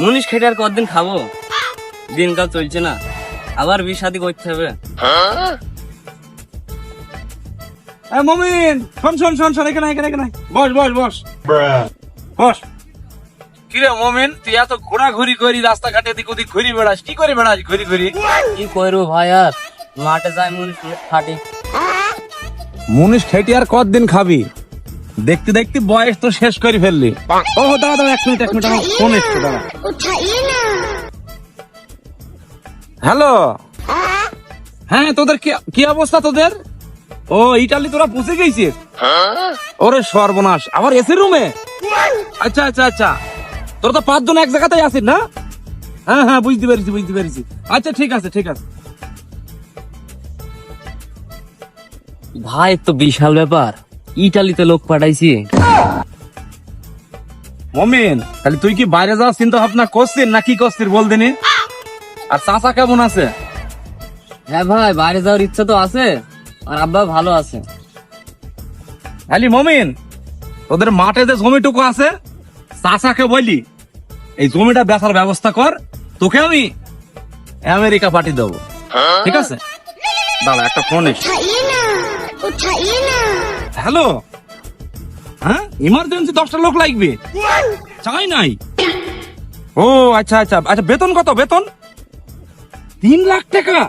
মুনিশ খেটে আর কতদিন খাব? দিনকাল চলছে না। আবার বিয়ে শাদি করতে হবে। মমিন শোন শোন শোন শোন এখানে এখানে এখানে বস বস বস। বস। কিরে মমিন তুই এত ঘোরাঘুরি করি রাস্তাঘাটে এদিক ওদিক ঘুরি বেড়াস কি করে বেড়াস ঘুরি ঘুরি? কি করব ভাই আর? মাঠে যাই মুনিশ খাটি। মুনিশ খেটি আর কতদিন খাবি? দেখতে দেখতে বয়স তো শেষ করে ফেললি। ও দাদা দাদা এক মিনিট এক মিনিট আমার ফোন এসছে দাদা হ্যালো? হ্যাঁ তোদের কি অবস্থা তোদের? ও ইটালি তোরা পৌঁছে গেছিস ওরে সর্বনাশ আবার এসি রুমে আচ্ছা আচ্ছা আচ্ছা। তোরা তো পাঁচজন এক জায়গাতেই আছিস না? হ্যাঁ হ্যাঁ বুঝতে পেরেছি বুঝতে পেরেছি। আচ্ছা ঠিক আছে ঠিক আছে। ভাই তো বিশাল ব্যাপার। ইটালিতে লোক পাঠাইছি। মমিন তাহলে তুই কি বাইরে যাওয়ার চিন্তা ভাবনা করছিস না কি করছিস বল দিনি? আর চাচা কেমন আছে? হ্যাঁ ভাই বাইরে যাওয়ার ইচ্ছা তো আছে আর আব্বা ভালো আছে। খালি মমিন তোদের মাঠে যে জমিটুকু আছে চাচাকে বলি এই জমিটা বেচার ব্যবস্থা কর তোকে আমি আমেরিকা পাঠিয়ে দেবো। ঠিক আছে? দাঁড়া একটা ফোন এসে उठाइए ना उठाइए ना হ্যালো হ্যাঁ ইমার্জেন্সি দশটা লোক লাগবে চাই নাই ও আচ্ছা আচ্ছা আচ্ছা বেতন কত বেতন তিন লাখ টাকা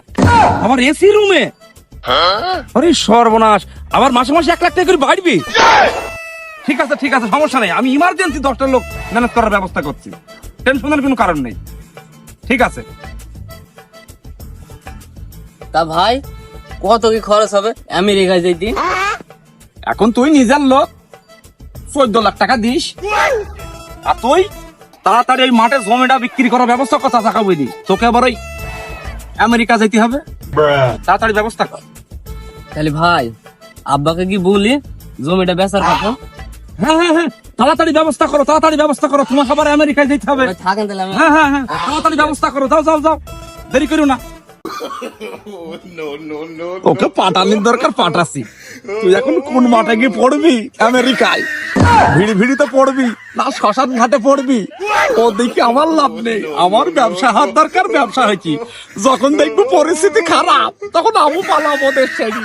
আবার এসি রুমে আরে সর্বনাশ আবার মাসে মাসে এক লাখ টাকা করে বাড়বি ঠিক আছে ঠিক আছে সমস্যা নেই আমি ইমার্জেন্সি দশটা লোক ম্যানেজ করার ব্যবস্থা করছি টেনশনের কোনো কারণ নেই ঠিক আছে তা ভাই কত কি খরচ হবে? আমেরিকায় যেতে এখন তুই নিজের লোক চোদ্দ লাখ টাকা দিস। আর তুই তাড়াতাড়ি ওই মাঠে জমিটা বিক্রি করার ব্যবস্থা কথা থাকা বুঝলি তোকে আবার ওই আমেরিকা যেতে হবে। তাড়াতাড়ি ব্যবস্থা কর। তাহলে ভাই আব্বাকে কি বলি জমিটা বেচার কথা? হ্যাঁ হ্যাঁ হ্যাঁ তাড়াতাড়ি ব্যবস্থা করো তাড়াতাড়ি ব্যবস্থা করো। তোমাকে আবার আমেরিকায় যেতে হবে। থাকেন তাহলে হ্যাঁ হ্যাঁ হ্যাঁ তাড়াতাড়ি ব্যবস্থা করো যাও যাও যাও। দেরি করো না। ওকে পাঠানোর দরকার পাঠাচ্ছি। তুই এখন কোন মাঠে গিয়ে পড়বি? আমেরিকায়। ভিড়ি ভিড়ি তো পড়বি। না শ্মশান ঘাটে পড়বি। ও দেখি আমার লাভ নেই। আমার ব্যবসা হাত দরকার ব্যবসা হয় হয়েছি যখন দেখব পরিস্থিতি খারাপ তখন আমু পালাবো দেশ ছেড়ে।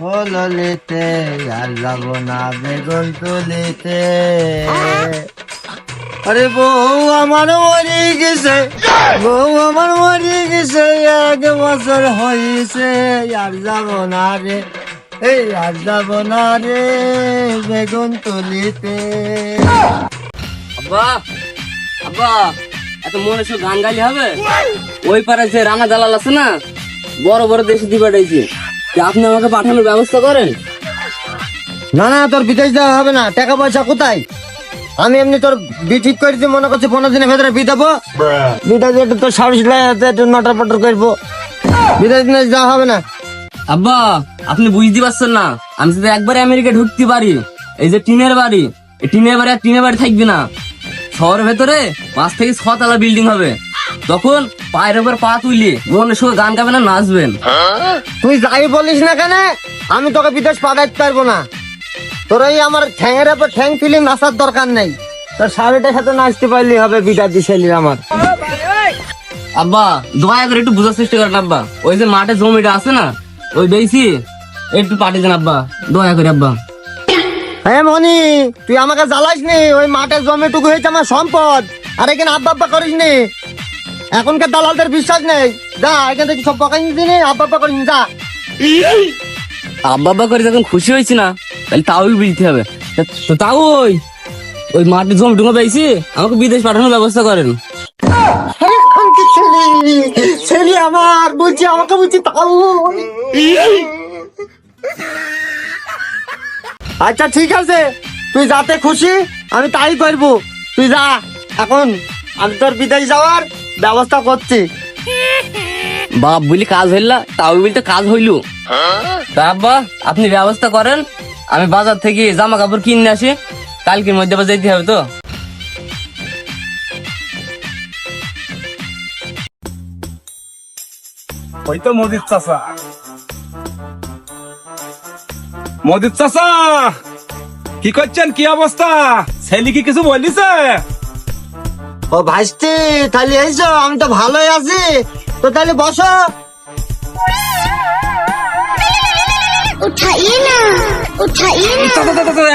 হললিতে আর না বেগুন তুলিতে। আরে বউ, আমার মরে গেছে। বউ, আমার মরে গেছে, এক বছর হয়েছে, আর যাব না রে। এই আর যাব না রে, বেগুন তুলিতে। আব্বা আব্বা, এত মনে সব গান গাইলে হবে? ওই পারে যে রানা দালাল আছে না, বড় বড় দেশে যে আপনি আমাকে পাঠানোর ব্যবস্থা করেন? না না, তোর বিদেশ দেওয়া হবে না। টাকা পয়সা কোথায়? আমি এমনি তোর বি ঠিক করে দিই মনে করছি পনেরো দিনের ভেতরে বি দেবো। বিটা দিয়ে তোর সার্ভিস লাগে একটু নটর পটর করব। বিদেশ দিনে যাওয়া হবে না। আব্বা আপনি বুঝতে পারছেন না আমি যদি একবারে আমেরিকা ঢুকতে পারি এই যে টিনের বাড়ি এই টিনের বাড়ি আর টিনের বাড়ি থাকবে না। শহরের ভেতরে পাঁচ থেকে ছতলা বিল্ডিং হবে। তখন পায়ের উপর পা তুলি মনের সঙ্গে গান গাবেন আর নাচবেন। তুই যাই বলিস না কেন আমি তোকে বিদেশ পাঠাইতে পারব না। তোর এই আমার ঠ্যাংয়ের উপর ঠ্যাং নাচার দরকার নেই। তোর শাড়িটার সাথে নাচতে পারলি হবে বিটা আমার। আব্বা দয়া করে একটু বোঝার চেষ্টা করেন আব্বা। ওই যে মাঠে জমিটা আছে না ওই বেশি একটু পাঠিয়ে দেন আব্বা দয়া করে আব্বা। হ্যাঁ মনি তুই আমাকে জ্বালাস নি ওই মাঠের জমিটুকু হয়েছে আমার সম্পদ। আর এখানে আব্বা আব্বা করিস নি এখনকার দালালদের বিশ্বাস নেই। যা এখান থেকে সব পকাই দিনি আব্বা আব্বা করিস যা। আব্বা আব্বা করে যখন খুশি হয়েছি না তাহলে তাও বুঝতে হবে। তো তাও ওই ওই মাঠে জমি টুমো পেয়েছি আমাকে বিদেশ পাঠানোর ব্যবস্থা করেন। ছেলে? আমার বলছি আমাকে বলছি তাও আচ্ছা ঠিক আছে। তুই যাতে খুশি আমি তাই করব। তুই যা এখন আমি তোর বিদেশ যাওয়ার ব্যবস্থা করছি। বাপ বলি কাজ হইলা তাও বলি তো কাজ হইল। তা আব্বা আপনি ব্যবস্থা করেন। আমি বাজার থেকে জামা কাপড় কিনে আসি। কালকের মধ্যে আবার যেতে হবে তো। ওই তো মোদির চাষা মোদির চাষা কি করছেন? কি অবস্থা? ছেলে কি কিছু বলিছে? ও ভাইস্তি তাহলে এইছো আমি তো ভালোই আছি। তো তাহলে বসো।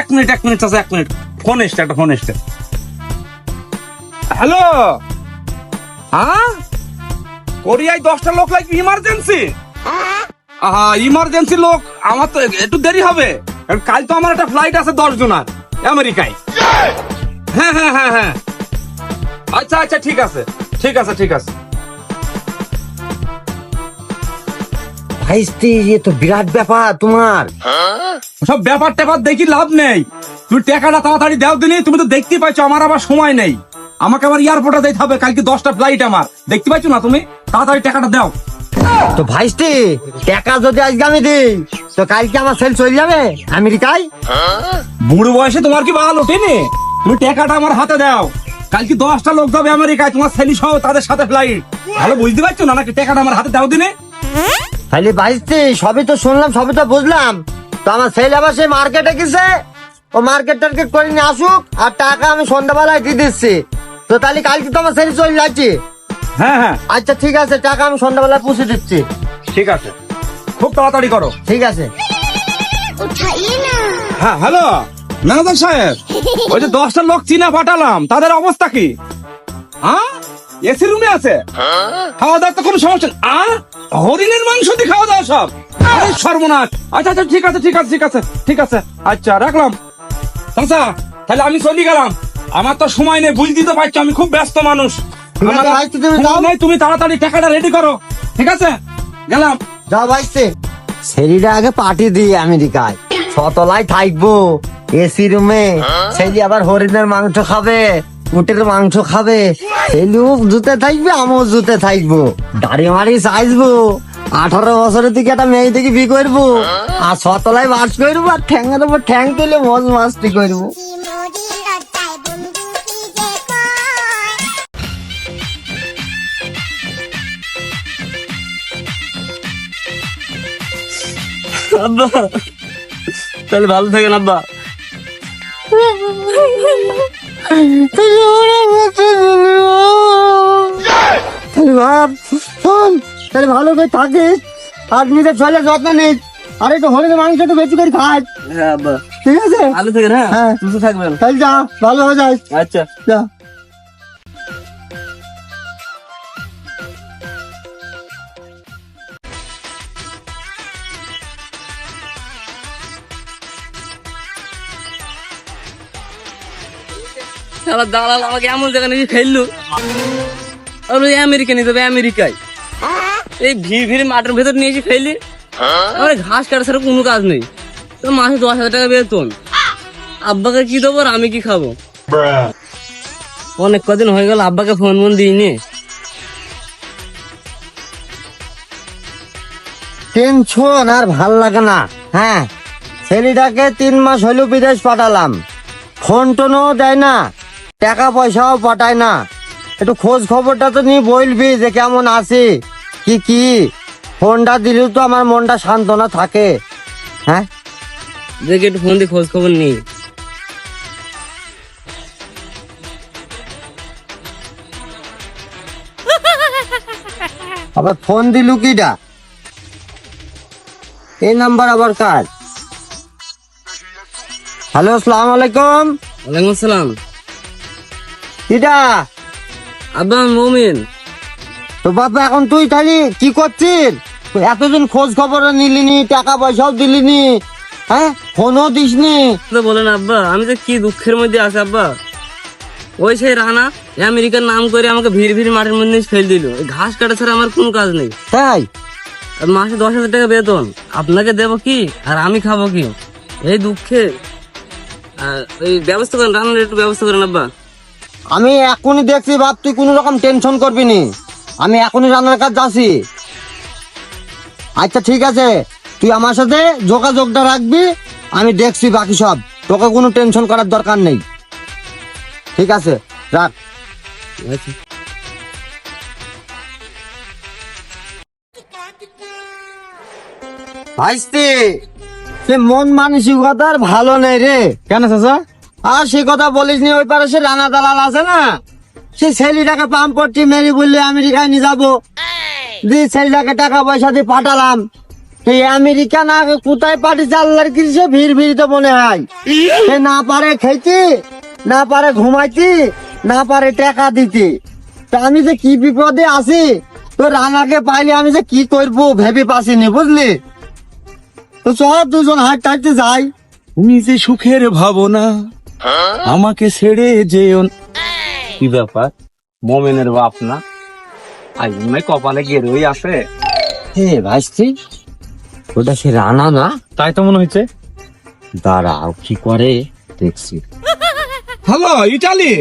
এক মিনিট এক মিনিট, চাচা, এক মিনিট। ফোন এসছে, একটা ফোন এসছে। হ্যালো? হ্যাঁ? কোরিয়ায় দশটা লোক লাগবে ইমার্জেন্সি হ্যাঁ ইমার্জেন্সি লোক, আমার তো একটু দেরি হবে। কারণ কাল তো আমার একটা ফ্লাইট আছে দশ জনার আমেরিকায়। হ্যাঁ হ্যাঁ হ্যাঁ হ্যাঁ। আচ্ছা আচ্ছা ঠিক আছে ঠিক আছে ঠিক আছে। ভাইস্তি এ তো বিরাট ব্যাপার তোমার। সব ব্যাপার ট্যাপার দেখি লাভ নেই। তুমি টাকাটা তাড়াতাড়ি দাও দিনি তুমি তো দেখতে পাইছো আমার আবার সময় নেই। আমাকে আবার এয়ারপোর্টে যেতে হবে কালকে দশটা ফ্লাইট আমার। দেখতে পাইছো না তুমি? তাড়াতাড়ি টাকাটা দাও। তো ভাইস্তি টাকা যদি আজকে আমি দিই তো কালকে আমার সেল চলে যাবে আমেরিকায়? বুড়ো বয়সে তোমার কি বাল ওঠেনি? তুমি টাকাটা আমার হাতে দাও। কালকে দশটা লোক যাবে আমেরিকায় তোমার ছেলে সহ তাদের সাথে ফ্লাইট ভালো বুঝতে পারছ না নাকি টাকাটা আমার হাতে দাও দিনে? তাহলে বাইসতে সবই তো শুনলাম সবই তো বুঝলাম। তো আমার ছেলে আবার সেই মার্কেটে গেছে। ও মার্কেট টার্কেট করে নিয়ে আসুক আর টাকা আমি সন্ধ্যাবেলায় দিয়ে দিচ্ছি। তো তাহলে কালকে তো আমার ছেলে চলে যাচ্ছি। হ্যাঁ হ্যাঁ। আচ্ছা ঠিক আছে টাকা আমি সন্ধ্যাবেলায় পৌঁছে দিচ্ছি। ঠিক আছে। খুব তাড়াতাড়ি করো। ঠিক আছে। হ্যাঁ হ্যালো। নানাদার সাহেব ওই যে দশটা লোক চিনা পাঠালাম তাদের অবস্থা কি? হ্যাঁ এসি রুমে আছে? খাওয়া দাওয়ার তো কোনো সমস্যা নেই। আ হরিণের মাংস দিয়ে খাওয়া দাওয়া সব? আরে সর্বনাশ। আচ্ছা আচ্ছা ঠিক আছে ঠিক আছে ঠিক আছে ঠিক আছে। আচ্ছা রাখলাম। চাচা তাহলে আমি চলে গেলাম। আমার তো সময় নেই বুঝতে তো পারছ আমি খুব ব্যস্ত মানুষ। তুমি তাড়াতাড়ি টাকাটা রেডি করো। ঠিক আছে? গেলাম। যাও ভাইস্তি সেরিটা আগে পাঠিয়ে দিই আমেরিকায়। ছতলায় থাকব। এসি রুমে সেলি আবার হরিণের মাংস খাবে। উটের মাংস খাবে। সেলিও জুতে থাকবে আমিও জুতে থাকব। দাড়ি মারি চাইব আঠারো বছরের দিকে একটা মেয়ে থেকে বি করব। আর ছতলায় বাস করব আর ঠ্যাঙ্গের উপর ঠ্যাং তুলে মজ মাস্তি করব। আব্বা তাহলে ভালো থাকেন আব্বা। তাহলে তাহলে ভালো করে থাকিস আর নিজের ছেলে যত্ন নিস। আর একটু হরিণের মাংস একটু বেশি করে খাস। হ্যাঁ ঠিক আছে? ভালো থাকেন হ্যাঁ। হ্যাঁ। সুস্থ থাকবেন তাহলে যা ভালো হয়ে যাস। আচ্ছা। যা। শালা দালাল আমাকে এমন জায়গা নিয়ে ফেলল। আর ওই আমেরিকা নিয়ে যাবে আমেরিকায়। এই ভিড় ভিড় মাঠের ভেতর নিয়ে এসে ফেললি। আমার ঘাস কাটা ছাড়া কোনো কাজ নেই। তো মাসে দশ হাজার টাকা বেতন। আব্বাকে কি দেবো আর আমি কি খাব? অনেক কদিন হয়ে গেল, আব্বাকে ফোন ফোন দিইনি। টেনশন আর ভালো লাগে না। হ্যাঁ ছেলেটাকে তিন মাস হইল বিদেশ পাঠালাম। ফোন টোনও দেয় না। টাকা পয়সাও পাঠায় না। একটু খোঁজ খবরটা তো নিয়ে বলবি যে কেমন আছি কি কি? ফোনটা দিলে তো আমার মনটা সান্ত্বনা থাকে। হ্যাঁ? দেখে একটু ফোন দিয়ে খোঁজ খবর নেই। আবার ফোন দিলু কিটা এই নাম্বার আবার কার? হ্যালো আসসালামু আলাইকুম। ওয়ালাইকুম আসসালাম। কিটা আব্বা মমিন। তো বাবা এখন তুই তাহলে কি করছিস? এতদিন খোঁজ খবর নিলিনি টাকা পয়সাও দিলিনি হ্যাঁ? ফোনও দিসনি। বলেন আব্বা আমি তো কি দুঃখের মধ্যে আছি আব্বা? ওই সেই রানা আমেরিকার নাম করে আমাকে ভিড় ভিড় মাঠের মধ্যে ফেল দিল। ঘাস কাটা ছাড়া আমার কোনো কাজ নেই। তাই? মাসে দশ হাজার টাকা বেতন। আপনাকে দেবো কি? আর আমি খাব কি? এই দুঃখে। এই ব্যবস্থা করেন রান্নার একটু ব্যবস্থা করেন আব্বা। আমি এখনই দেখছি বাপ, তুই কোনো রকম টেনশন করবি নি। আমি এখনই রান্নার কাজ যাচ্ছি। আচ্ছা ঠিক আছে। তুই আমার সাথে যোগাযোগটা রাখবি, আমি দেখছি বাকি সব। তোকে কোনো টেনশন করার দরকার নেই। ঠিক আছে, রাখ। ভাইস্তি সে মন মানসিকতার ভালো নেই রে। কেন চাচা? আর সে কথা বলিস নি, ওই পারে সে রানা দালাল আছে না? সে ছেলেটাকে পাম্পটি মেরি বললে, আমেরিকায় নিয়ে যাব। যে ছেলেটাকে টাকা পয়সা দিয়ে পাঠালাম। এই আমেরিকা না কোথায় পাঠিয়েছে আল্লাহর কিছু সে ভিড় ভিড়তে মনে হয়। সে না পারে খেতে, না পারে ঘুমাইতে, না পারে টাকা দিতে। তা আমি যে কি বিপদে আছি? তো রানাকে পাইলে আমি যে কি করব ভেবে পাসিনি, বুঝলি? তো চল দুজন হাঁটতে হাঁটতে যাই। নিজে সুখের ভাবনা। আমাকে ছেড়ে যেও। কি ব্যাপার? মোমেনের বাপ না? আজ মনে কপালে গেরোই আছে। হে ভাইস্তি ওটা সে রানা না? তাই তো মনে হচ্ছে দাঁড়াও কি করে? দেখছি। Hello Italy!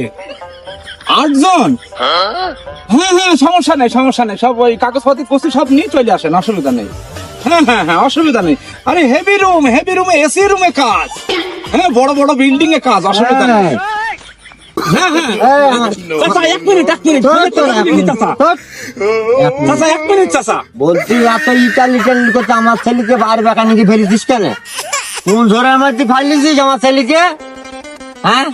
আটজন? হ্যাঁ হ্যাঁ সমস্যা নেই সমস্যা নেই। সব ওই কাগজপাতি কষি সব নিয়ে চলে আসেন অসুবিধা নেই। হ্যাঁ হ্যাঁ হ্যাঁ অসুবিধা নেই। আরে হেভি রুম হেভি রুমে এসি রুমে কাজ। হ্যাঁ বড় বড় বিল্ডিং এ কাজ অসুবিধা নেই হ্যাঁ। হ্যাঁ চাচা এক মিনিট এক মিনিট এক মিনিট, চাচা। চাচা এক মিনিট চাচা। বলছি এত ইটালি টেলি করতে আমার ছেলেকে বাইরে বেকা নাকি ফেলেছিস কেন? কোন ধরে মধ্যে ফাইলিছিস আমার ছেলেকে? হ্যাঁ?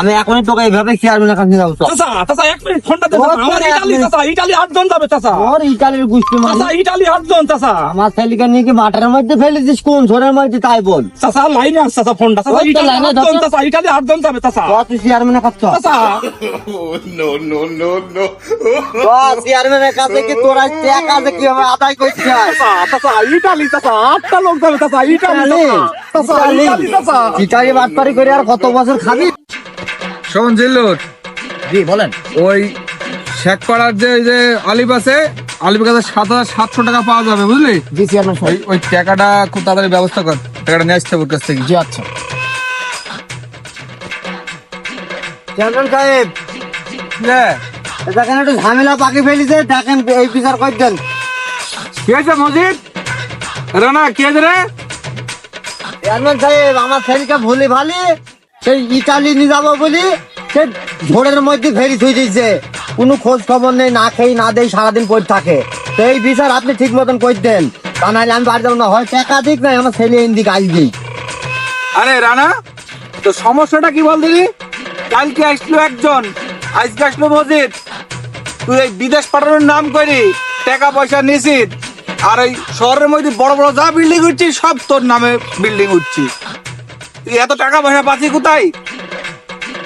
আমি এখনই তোকে এইভাবে খেয়াল না কাছে যাব তো চাচা চাচা এক মিনিট ফোনটা দে। আমার ইটালি। চাচা ইটালি আটজন যাবে চাচা। ওর ইটালির গুষ্টি চাচা মানে ইটালি আটজন চাচা। আমার ছেলেকে নিয়ে কি মাঠের মধ্যে ফেলেছিস কোন ঝড়ের মধ্যে? তাই বল। চাচা লাইনে আছে চাচা ফোনটা। চাচা ইটালি আটজন। চাচা ইটালি আটজন যাবে চাচা। তুই কাছে। চাচা। চল, চেয়ারম্যানের কাছে কি তোরা টাকা যে কীভাবে আদায় করছিস চাচা চাচা ইটালি চাচা আটটা লোক যাবে চাচা ইটালি চাচা চাচা ইটালি চাচা। ইটালি বাটপারি করে আর কত বছর খাবি? শোন জিল্লুর। জি বলেন। ওই শেখপাড়ার যে যে আছে কাছে সাত হাজার সাতশো টাকা পাওয়া যাবে বুঝলি? জি ওই ওই টাকাটা খুব তাড়াতাড়ি ব্যবস্থা কর টাকাটা নিয়ে আসতে হবে ওর কাছ থেকে। জি আচ্ছা। চেয়ারম্যান সাহেব। হ্যাঁ দেখেন একটু ঝামেলা পাকি ফেলিছে দেখেন এই বিচার করে দেন কি আছে মজিদ? রানা কি আছে রে? চেয়ারম্যান সাহেব আমার ছেলেকে ভুলে ভালি। সেই ইটালি নিয়ে যাব বলি সে ঝোড়ের মধ্যে ফেরি থুই দিয়েছে। কোনো খোঁজ খবর নেই, না খেয়ে, না দেই সারাদিন পড়ে থাকে। তো এই বিচার আপনি ঠিক মতন করে দেন তা নাহলে আমি বাড়ি যাব না। হয় টাকা নাই আমার ছেলে এদিকে আসবেই আরে রানা, তো সমস্যাটা কি বল দিদি কালকে আসলো একজন, আজকে আসলো মজিদ। তুই এই বিদেশ পাঠানোর নাম করি টাকা পয়সা নিছিস। আর ওই শহরের মধ্যে বড় বড় যা বিল্ডিং উঠছিস সব তোর নামে বিল্ডিং উঠছি তুই এত টাকা পয়সা পাচ্ছি কোথায়?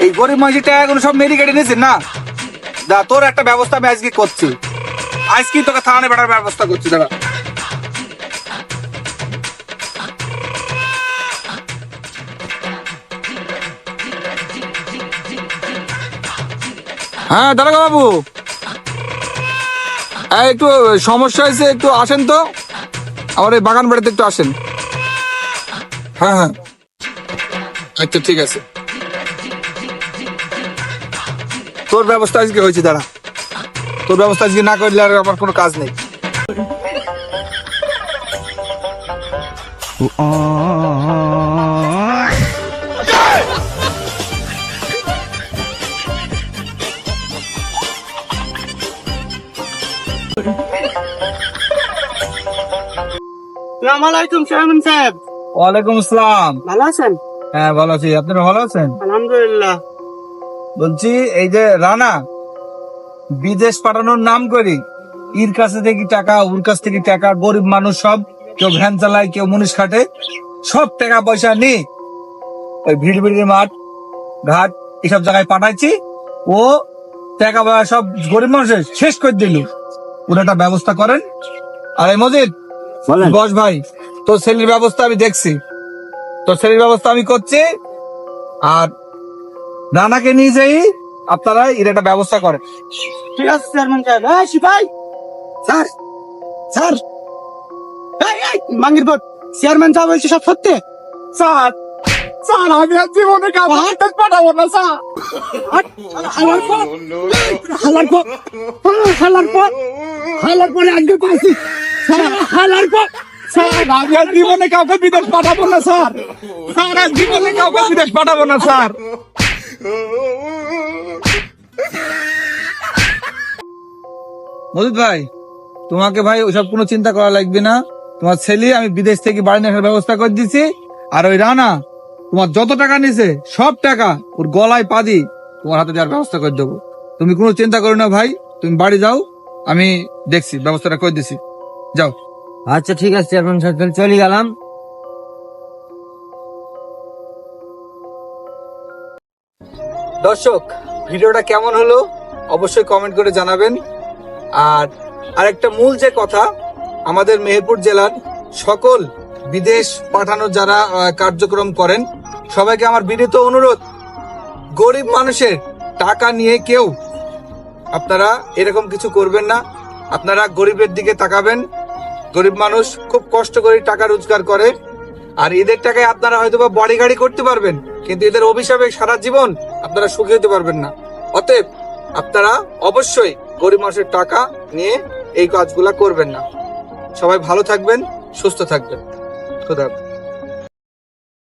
এই গরিব মানুষের টাকা কোনো সব মেরি কেটে নিয়েছে না? দা, তোর একটা ব্যবস্থা আমি আজকে করছি। আজকে তোকে থানায় বেড়ার ব্যবস্থা করছি দাদা হ্যাঁ দাদা বাবু। একটু সমস্যা হয়েছে, একটু আসেন তো। আমার এই বাগান বাড়িতে একটু আসেন। হ্যাঁ হ্যাঁ। আচ্ছা ঠিক আছে। তোর ব্যবস্থা আজকে হয়েছে দাঁড়া। তোর ব্যবস্থা আজকে না করলে আর আমার কোনো কাজ নেই। আলাইকুম চেয়ারম্যান সাহেব। ওয়ালাইকুম আসসালাম। ভালো আছেন? হ্যাঁ ভালো আছি। আপনারা ভালো আছেন? আলহামদুলিল্লাহ। বলছি এই যে রানা বিদেশ পাঠানোর নাম করি। ইর কাছে থেকে টাকা ওর কাছ থেকে টাকা গরিব মানুষ সব কেউ ভ্যান চালায় কেউ মুনিশ খাটে সব টাকা পয়সা নি। ওই ভিড় ভিড়ের মাঠ ঘাট এসব জায়গায় পাঠাইছি। ও টাকা পয়সা সব গরিব মানুষের শেষ করে দিল। ওরা একটা ব্যবস্থা করেন। আর এই মজিদ বলেন। বস ভাই তোর ছেলের ব্যবস্থা আমি দেখছি। তোর ছেলের ব্যবস্থা আমি করছি। আর রানাকে নিয়ে যাই আপনারা এর একটা ব্যবস্থা করেন। ঠিক আছে চেয়ারম্যান সাহেব। এই সিপাই! Sir sir! এই এই মাঙ্গির বট চেয়ারম্যান সাহেব বলছে সব সত্যি? স্যার স্যার আমি আর জীবনে হাতে পাঠাবো না স্যার! হালার পর হালার পর হালার পর হালার পরে আজকে পাইছি। হালার পর স্যার আমি আর জীবনে কাউকে বিদেশ পাঠাবো না স্যার। স্যার আর জীবনে কাউকে বিদেশ পাঠাবো না স্যার। মজিদ ভাই তোমাকে ভাই ওসব কোনো চিন্তা করা লাগবে না। তোমার ছেলে আমি বিদেশ থেকে বাড়ি নেওয়ার ব্যবস্থা করে দিছি। আর ওই রানা তোমার যত টাকা নিছে সব টাকা ওর গলায় পা দি তোমার হাতে দেওয়ার ব্যবস্থা করে দেবো। তুমি কোনো চিন্তা করো না ভাই তুমি বাড়ি যাও আমি দেখছি ব্যবস্থাটা করে দিছি। যাও। আচ্ছা ঠিক আছে চেয়ারম্যান সাহেব তাহলে চলে গেলাম। দর্শক, ভিডিওটা কেমন হলো? অবশ্যই কমেন্ট করে জানাবেন। আর আরেকটা মূল যে কথা, আমাদের মেহেরপুর জেলার সকল বিদেশ পাঠানোর যারা কার্যক্রম করেন, সবাইকে আমার বিনীত অনুরোধ, গরিব মানুষের টাকা নিয়ে কেউ আপনারা এরকম কিছু করবেন না। আপনারা গরিবের দিকে তাকাবেন গরিব মানুষ খুব কষ্ট করে টাকা রোজগার করে। আর এদের টাকায় আপনারা হয়তো বা বড়ি গাড়ি করতে পারবেন, কিন্তু এদের অভিশাপে সারা জীবন আপনারা সুখী হতে পারবেন না। অতএব আপনারা অবশ্যই গরিব মানুষের টাকা নিয়ে এই কাজগুলা করবেন না। সবাই ভালো থাকবেন, সুস্থ থাকবেন। খুদা।